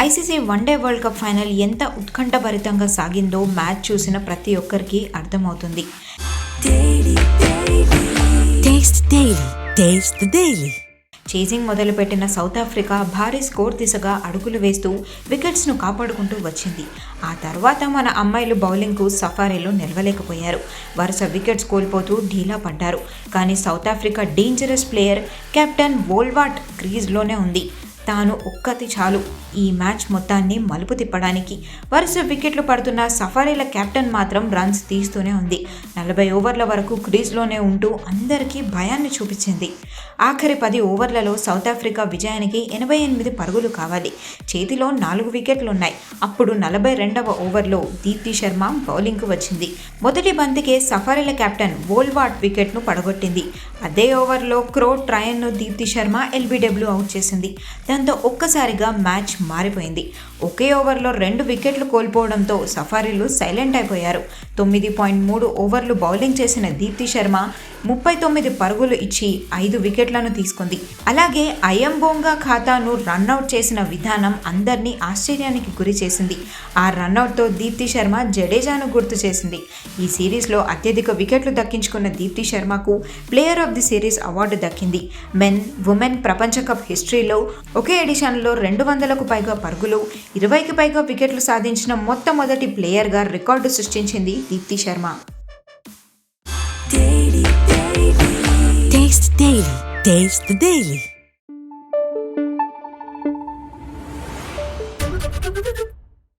ICC one day world cup final ఎంత ఉత్కంఠభరితంగా సాగిందో match చూసిన ప్రతి ఒక్కరికి అర్థమవుతుంది. చేజింగ్ మొదలుపెట్టిన సౌత్ ఆఫ్రికా భారీ స్కోర్ దిశగా అడుగులు వేస్తూ వికెట్స్ను కాపాడుకుంటూ వచ్చింది. ఆ తర్వాత మన అమ్మాయిలు బౌలింగ్కు సఫారీలో నిలవలేకపోయారు. వరుస వికెట్స్ కోల్పోతూ ఢీలా పడ్డారు. కానీ South Africa dangerous player captain Wolvaardt క్రీజ్లోనే ఉంది. తాను ఒక్కతి చాలు. ఈ మ్యాచ్ మొత్తాన్ని మలుపు తిప్పడానికి వరుస వికెట్లు పడుతున్న సఫారీల కెప్టెన్ మాత్రం రన్స్ తీస్తూనే ఉంది. నలభై ఓవర్ల వరకు క్రీజ్లోనే ఉంటూ అందరికీ భయాన్ని చూపించింది. ఆఖరి పది ఓవర్లలో సౌత్ ఆఫ్రికా విజయానికి ఎనభై ఎనిమిది పరుగులు కావాలి. చేతిలో నాలుగు వికెట్లు ఉన్నాయి అప్పుడు నలభై రెండవ ఓవర్లో దీప్తి శర్మ బౌలింగ్కు వచ్చింది. మొదటి బంతికే సఫారీల కెప్టెన్ వోల్వాట్ వికెట్ను పడగొట్టింది. అదే ఓవర్లో క్రో ట్రయన్ను దీప్తి శర్మ ఎల్బీడబ్ల్యూ అవుట్ చేసింది. దాంతో ఒక్కసారిగా మ్యాచ్ మారిపోయింది. ఒకే ఓవర్లో రెండు వికెట్లు కోల్పోవడంతో సఫారీలు సైలెంట్ అయిపోయారు. తొమ్మిది పాయింట్ మూడు ఓవర్లు బౌలింగ్ చేసిన దీప్తి శర్మ ముప్పై తొమ్మిది పరుగులు ఇచ్చి ఐదు వికెట్లను తీసుకుంది. అలాగే అయంబోంగా ఖాతాను రన్అట్ చేసిన విధానం అందరినీ ఆశ్చర్యానికి గురి చేసింది. ఆ రన్అట్తో దీప్తి శర్మ జడేజాను గుర్తు చేసింది. ఈ సిరీస్లో అత్యధిక వికెట్లు దక్కించుకున్న Deepti శర్మకు player of the series award దక్కింది. మెన్ ఉమెన్ ప్రపంచ కప్ హిస్టరీలో ఒకే ఎడిషన్లో రెండు వందలకు పైగా పరుగులు ఇరవైకి పైగా వికెట్లు సాధించిన మొట్టమొదటి ప్లేయర్గా రికార్డు సృష్టించింది దీప్తి శర్మ. Taste Daily.